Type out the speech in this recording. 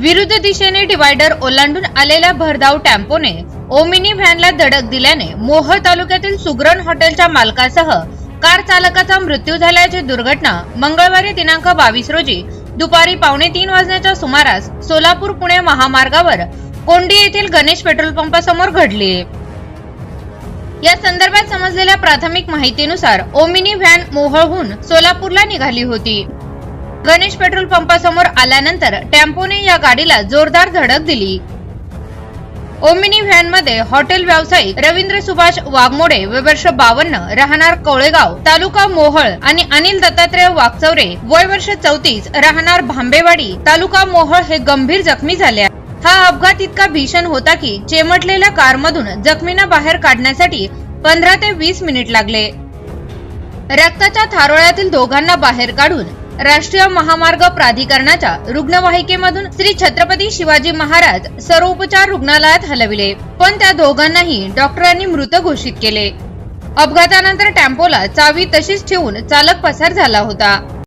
विरुद्ध दिशेने डिवायडर ओलांडून आलेल्या भरधाव टेम्पोने ओमिनी व्हॅनला धडक दिल्याने मोह तालुक्यातील सुग्रण हॉटेलच्या मालकासह कार चालकाचा मृत्यू झाल्याची दुर्घटना मंगळवारी दिनांक बावीस रोजी दुपारी पावणे तीन वाजण्याच्या सुमारास सोलापूर पुणे महामार्गावर कोंडी येथील गणेश पेट्रोल पंपासमोर घडली. या संदर्भात समजलेल्या प्राथमिक माहितीनुसार ओमिनी व्हॅन मोहळहून सोलापूरला निघाली होती. गणेश पेट्रोल पंपासमोर आल्यानंतर टेम्पोने या गाडीला जोरदार धडक दिली. ओमिनी व्हॅनमध्ये हॉटेल व्यावसायिक रवींद्र सुभाष वाघमोडे वर्ष बावन्न राहणार कोळेगाव तालुका मोहळ आणि अनिल दत्तात्रय वागचौरे वय वर्ष चौतीस राहणार भांबेवाडी तालुका मोहळ हे गंभीर जखमी झाले हा अपघात इतका भीषण होता की चेमटलेल्या कारमधून जखमींना बाहेर काढण्यासाठी पंधरा ते वीस मिनिट लागले. रक्ताच्या थारोळ्यातील दोघांना बाहेर काढून राष्ट्रीय महामार्ग प्राधिकरणाच्या रुग्णवाहिकेमधून श्री छत्रपती शिवाजी महाराज सर्वोपचार रुग्णालयात हलविले. पण त्या दोघांनाही डॉक्टरांनी मृत घोषित केले. अपघातानंतर टेम्पोला चावी तशीच ठेवून चालक पसार झाला होता.